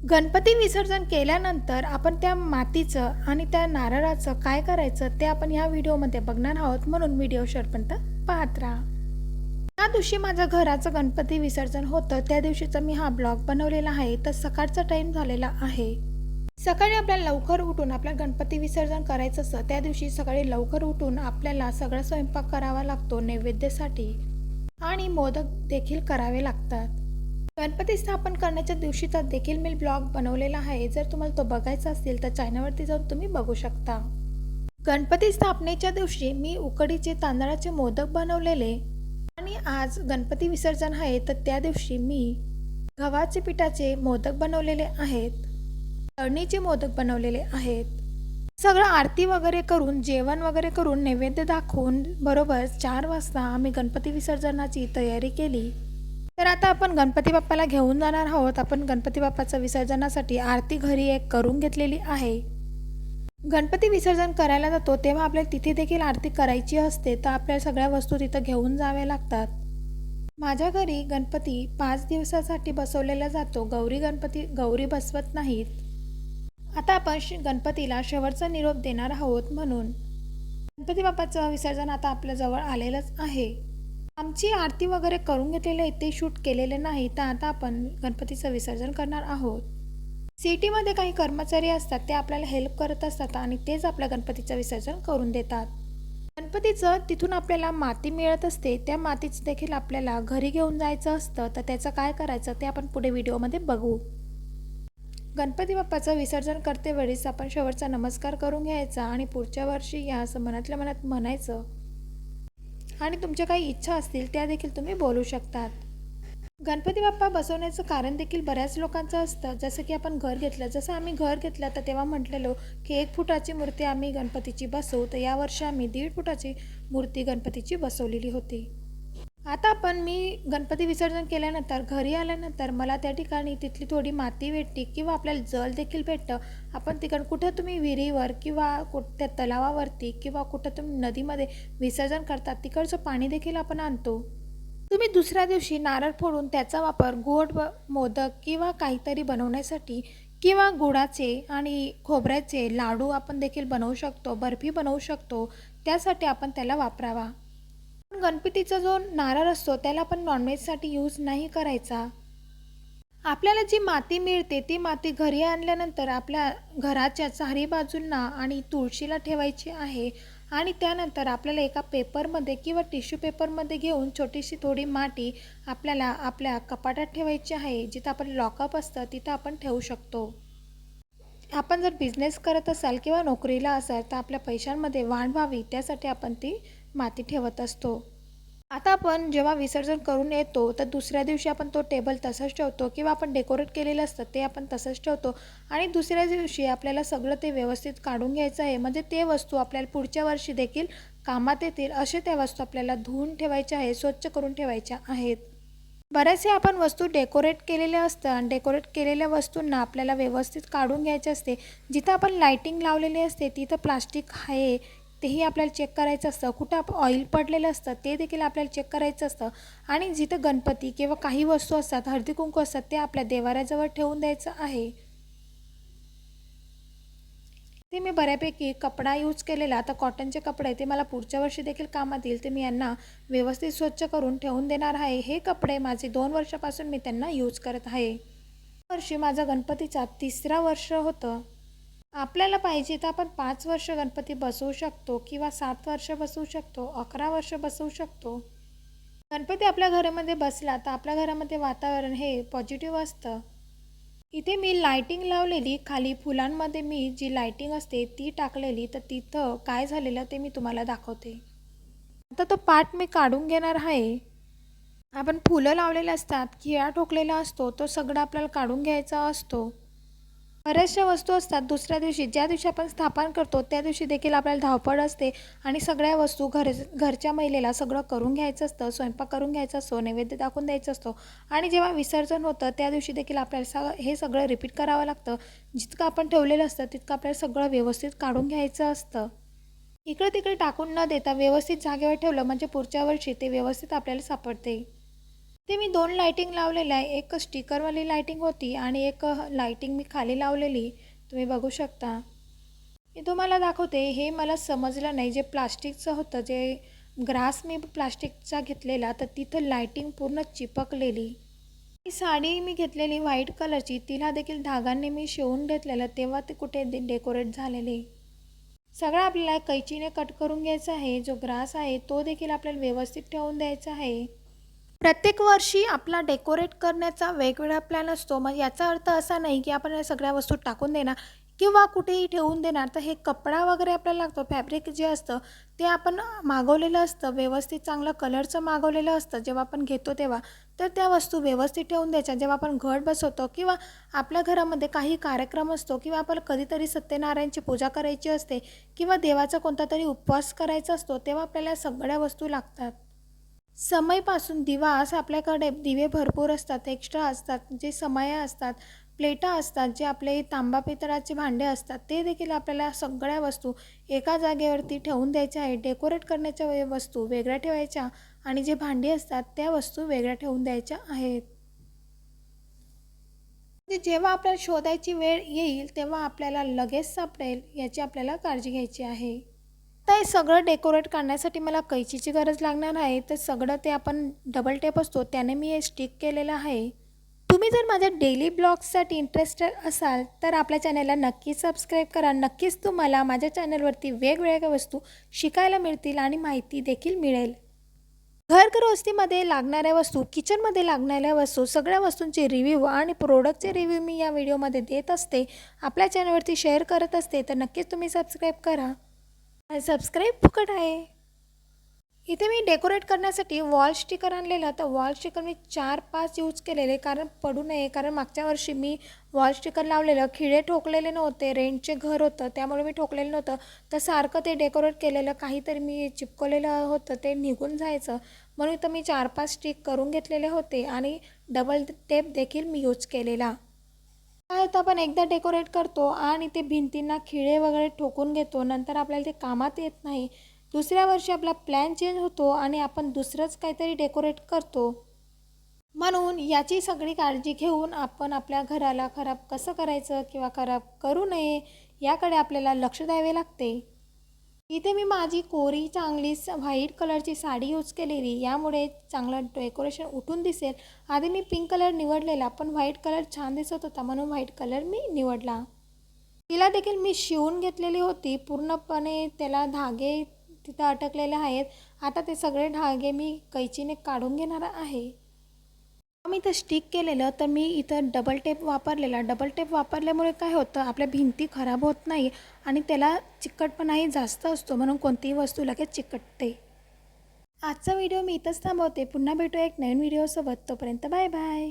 गणपती विसर्जन केल्यानंतर आपण त्या मातीचं आणि त्या नारळाचं काय करायचं ते आपण ह्या व्हिडिओमध्ये बघणार आहोत. म्हणून व्हिडिओ शेवटपर्यंत पाहत राहा. त्या दिवशी माझं घराचं गणपती विसर्जन होतं त्या दिवशीचा मी हा ब्लॉग बनवलेला आहे. तर सकाळचा टाईम झालेला आहे. सकाळी आपल्याला लवकर उठून आपल्या गणपती विसर्जन करायचं असतं. त्या दिवशी सकाळी लवकर उठून आपल्याला सगळा स्वयंपाक करावा लागतो नैवेद्यासाठी. आणि मोदक देखील करावे लागतात. गणपती स्थापन करण्याच्या दिवशीचा देखील मी ब्लॉग बनवलेला आहे. जर तुम्हाला तो बघायचा असेल तर चॅनलवरती जाऊन तुम्ही बघू शकता. गणपती स्थापनेच्या दिवशी मी उकडीचे तांदळाचे मोदक बनवलेले आणि आज गणपती विसर्जन आहे तर त्या दिवशी मी गव्हाचे पिठाचे मोदक बनवलेले आहेत. तळणीचे मोदक बनवलेले आहेत. सगळं आरती वगैरे करून जेवण वगैरे करून नैवेद्य दाखवून बरोबर चार वाजता आम्ही गणपती विसर्जनाची तयारी केली. तर आता आपण गणपती बाप्पाला घेऊन जाणार आहोत. आपण गणपती बाप्पाचं विसर्जनासाठी आरती घरी एक करून घेतलेली आहे. गणपती विसर्जन करायला जातो तेव्हा आपल्याला तिथे देखील आरती करायची असते. तर आपल्याला सगळ्या वस्तू तिथं घेऊन जाव्या लागतात. माझ्या घरी गणपती पाच दिवसासाठी बसवलेला जातो. गौरी गणपती गौरी बसवत नाहीत. आता आपण श- गणपतीला शेवटचा निरोप देणार आहोत म्हणून. गणपती बाप्पाचं विसर्जन आता आपल्याजवळ आलेलंच आहे. आमची आरती वगैरे करून घेतलेले ते शूट केलेले नाही तर आता आपण गणपतीचं विसर्जन करणार आहोत. सिटीमध्ये काही कर्मचारी असतात ते आपल्याला हेल्प करत असतात आणि तेच आपल्या गणपतीचं विसर्जन करून देतात. गणपतीचं तिथून आपल्याला माती मिळत असते त्या मातीचं देखील आपल्याला घरी घेऊन जायचं असतं तर त्याचं काय करायचं ते आपण पुढे व्हिडिओमध्ये बघू. गणपती बाप्पाचं विसर्जन करते वेळेस आपण शेवटचा नमस्कार करून घ्यायचा आणि पुढच्या वर्षी या असं मनातल्या मनात म्हणायचं आणि तुमच्या काही इच्छा असतील त्या देखील तुम्ही बोलू शकतात. गणपती बाप्पा बसवण्याचं कारण देखील बऱ्याच लोकांचं असतं. जसं की आपण घर घेतलं जसं आम्ही घर घेतलं तर तेव्हा म्हटलेलो की एक फुटाची मूर्ती आम्ही गणपतीची बसवू तर यावर्षी आम्ही दीड फुटाची मूर्ती गणपतीची बसवलेली होती. आता पण मी गणपती विसर्जन केल्यानंतर घरी आल्यानंतर मला त्या ठिकाणी तिथली थोडी माती भेटते किंवा आपल्याला जल देखील भेटतं आपण तिकडं कुठं तुम्ही विहिरीवर किंवा कुठं तलावावरती किंवा कुठं तुम्ही नदीमध्ये विसर्जन करतात तिकडचं पाणी देखील आपण आणतो. तुम्ही दुसऱ्या दिवशी नारळ फोडून त्याचा वापर गोड मोदक किंवा काहीतरी बनवण्यासाठी किंवा गुळाचे आणि खोबऱ्याचे लाडू आपण देखील बनवू शकतो बर्फी बनवू शकतो त्यासाठी आपण त्याला वापरावा. गणपतीचा जो नारळ असतो त्याला आपण नॉनव्हेजसाठी यूज नाही करायचा. आपल्याला जी माती मिळते ती माती घरी आणल्यानंतर आपल्या घराच्या चारी बाजूंना आणि तुळशीला ठेवायची आहे आणि त्यानंतर आपल्याला एका पेपरमध्ये किंवा टिश्यू पेपरमध्ये घेऊन छोटीशी थोडी माती आपल्याला आपल्या कपाटात ठेवायची आहे जिथं आपण लॉकअप असतं तिथं आपण ठेवू शकतो. आपण जर बिझनेस करत असाल किंवा नोकरीला असाल तर आपल्या पैशांमध्ये वाढ व्हावी त्यासाठी आपण ती माती ठेवत असतो. आता आपण जेव्हा विसर्जन करून येतो तर दुसऱ्या दिवशी आपण तो टेबल तसंच ठेवतो किंवा आपण डेकोरेट केलेलं असतं ते आपण तसंच ठेवतो. आणि दुसऱ्या दिवशी आपल्याला सगळं ते व्यवस्थित काढून घ्यायचं आहे. म्हणजे ते वस्तू आपल्याला पुढच्या वर्षी देखील कामात येतील असे त्या वस्तू आपल्याला धुवून ठेवायच्या आहे स्वच्छ करून ठेवायच्या आहेत. बऱ्याचसे आपण वस्तू डेकोरेट केलेल्या असतं आणि डेकोरेट केलेल्या वस्तूंना आपल्याला व्यवस्थित काढून घ्यायचे असते. जिथं आपण लायटिंग लावलेली असते तिथं प्लास्टिक आहे तेही आपल्याला चेक करायचं असतं. कुठं आप ऑइल पडलेलं असतं ते देखील आपल्याला चेक करायचं असतं. आणि जिथं गणपती किंवा काही वस्तू असतात हळदी कुंकू असतात ते आपल्या देवाऱ्याजवळ ठेवून द्यायचं आहे. ते मी बऱ्यापैकी कपडा यूज केलेला. आता कॉटनचे कपडे ते मला पुढच्या वर्षी देखील कामात येईल ते मी यांना व्यवस्थित स्वच्छ करून ठेवून देणार आहे. हे कपडे माझे दोन वर्षापासून मी त्यांना यूज करत आहे. वर्षी माझा गणपतीचा तिसरा वर्ष होतं. आपल्याला पाहिजे तर आपण पाच वर्ष गणपती बसवू शकतो किंवा सात वर्ष बसवू शकतो अकरा वर्ष बसवू शकतो. गणपती आपल्या घरामध्ये बसला तर आपल्या घरामध्ये वातावरण हे पॉझिटिव्ह असतं. इथे मी लायटिंग लावलेली खाली फुलांमध्ये मी जी लायटिंग असते ती टाकलेली. तर तिथं काय झालेलं ते मी तुम्हाला दाखवते. आता तो पाट मी काढून घेणार आहे. आपण फुलं लावलेले असतात खिळा ठोकलेला असतो तो सगळा आपल्याला काढून घ्यायचा असतो. बऱ्याचशा वस्तू असतात. दुसऱ्या दिवशी ज्या दिवशी आपण स्थापन करतो त्या दिवशी देखील आपल्याला धावपळ असते आणि सगळ्या वस्तू घर घरच्या महिलेला सगळं करून घ्यायचं असतं. स्वयंपाक करून घ्यायचा असतो नैवेद्य दाखवून द्यायचं असतो आणि जेव्हा विसर्जन होतं त्या दिवशी देखील आपल्याला सगळं हे सगळं रिपीट करावं लागतं. जितकं आपण ठेवलेलं असतं तितकं आपल्याला सगळं व्यवस्थित काढून घ्यायचं असतं. इकडे तिकडे टाकून न देता व्यवस्थित जागेवर ठेवलं म्हणजे पुढच्या वर्षी ते व्यवस्थित आपल्याला सापडते. ते मी दोन लायटिंग लावलेल्या आहे. एक स्टिकरवाली लायटिंग होती आणि एक लाईटिंग मी खाली लावलेली. तुम्ही बघू शकता. मी तुम्हाला दाखवते हे मला समजलं नाही. जे प्लास्टिकचं होतं जे ग्रास मी प्लास्टिकचा घेतलेला तर तिथं लायटिंग पूर्ण चिपकलेली. ही साडी मी घेतलेली व्हाईट कलरची तिला देखील धागांनी मी शिवून घेतलेलं. तेव्हा ते कुठे दे डेकोरेट झालेले. सगळं आपल्याला कैचीने कट करून घ्यायचा आहे. जो ग्रास आहे तो देखील आपल्याला व्यवस्थित ठेवून द्यायचा आहे. प्रत्येक वर्षी आपला डेकोरेट करण्याचा वेगवेगळा प्लॅन असतो. मग याचा अर्थ असा नाही की आपण या सगळ्या वस्तू टाकून देणार किंवा कुठेही ठेवून देणार. तर हे कपडा वगैरे आपल्याला लागतो. फॅब्रिक जे असतं ते आपण मागवलेलं असतं. व्यवस्थित चांगलं कलरचं मागवलेलं असतं. जेव्हा आपण घेतो तेव्हा तर त्या वस्तू व्यवस्थित ठेवून द्यायच्या. जेव्हा आपण घट बसवतो किंवा आपल्या घरामध्ये काही कार्यक्रम असतो किंवा आपल्याला कधीतरी सत्यनारायणची पूजा करायची असते किंवा देवाचा कोणता तरी उपवास करायचा असतो तेव्हा आपल्याला सगळ्या वस्तू लागतात. समयपासून दिवा असं आपल्याकडे दिवे भरपूर असतात एक्स्ट्रा असतात जे समया असतात प्लेटा असतात जे आपले तांबा पितळाचे भांडे असतात ते देखील आपल्याला सगळ्या वस्तू एका जागेवरती ठेवून द्यायच्या आहे डेकोरेट करण्याच्या वे- वस्तू वेगळ्या ठेवायच्या आणि जे भांडी असतात त्या वस्तू वेगळ्या ठेवून द्यायच्या आहेत. म्हणजे जेव्हा आपल्याला शोधायची वेळ येईल तेव्हा आपल्याला लगेच सापडेल याची आपल्याला काळजी घ्यायची आहे. तर हे सगळं डेकोरेट करण्यासाठी मला कैचीची गरज लागणार आहे तर सगळं ते आपण डबल टेप असतो त्याने मी हे स्टिक केलेलं आहे. तुम्ही जर माझ्या डेली ब्लॉग्ससाठी इंटरेस्टेड असाल तर आपल्या चॅनलला नक्की सबस्क्राईब करा. नक्कीच तुम्हाला माझ्या चॅनलवरती वेगवेगळ्या वस्तू शिकायला मिळतील आणि माहिती देखील मिळेल. घरगृहस्थीमध्ये लागणाऱ्या वस्तू किचनमध्ये लागणाऱ्या वस्तू सगळ्या वस्तूंचे रिव्ह्यू आणि प्रोडक्टचे रिव्ह्यू मी या व्हिडिओमध्ये देत असते. आपल्या चॅनलवरती शेअर करत असते तर नक्कीच तुम्ही सबस्क्राईब करा. सबस्क्राईब फुकट आहे. इथे मी डेकोरेट करण्यासाठी वॉल स्टिकर आणलेलं तर वॉल स्टिकर मी चार पाच यूज केलेले कारण पडू नये. कारण मागच्या वर्षी मी वॉल स्टिकर लावलेलं. खिळे ठोकलेले नव्हते. रेंटचे घर होतं. त्यामुळे मी ठोकलेलं नव्हतं. तर सारखं ते डेकोरेट केलेलं. काहीतरी मी चिपकवलेलं होतं. ते निघून जायचं. म्हणून तर मी चार पाच स्टिक करून घेतलेले होते. आणि डबल टेप देखील मी यूज केलेला. काय होतं आपण एकदा डेकोरेट करतो आणि ते भिंतींना खिळे वगैरे ठोकून घेतो. नंतर आपल्याला ते कामात येत नाही. दुसऱ्या वर्षी आपला प्लॅन चेंज होतो आणि आपण दुसरंच काहीतरी डेकोरेट करतो. म्हणून याची सगळी काळजी घेऊन आपण आपल्या घराला खराब कसं करायचं किंवा खराब करू नये याकडे आपल्याला लक्ष द्यावे लागते. इथे मी माझी कोरी चांगली स व्हाईट कलरची साडी यूज केलेली. यामुळे चांगलं डेकोरेशन उठून दिसेल. आधी मी पिंक कलर निवडलेला पण व्हाईट कलर छान दिसत होता. म्हणून व्हाईट कलर मी निवडला. तिला देखील मी शिवून घेतलेली होती. पूर्णपणे त्याला धागे तिथं अटकलेले आहेत. आता ते सगळे धागे मी कैचीने काढून घेणार आहे. मी इथं स्टिक केलेलं तर मी इथं डबल टेप वापरलेला. डबल टेप वापरल्यामुळे काय होतं आपल्या भिंती खराब होत नाही आणि त्याला चिकटपणाही जास्त असतो. म्हणून कोणतीही वस्तू लगेच चिकटते. आजचा व्हिडिओ मी इथंच थांबवते. पुन्हा भेटू एक नवीन व्हिडिओसोबत तोपर्यंत बाय बाय.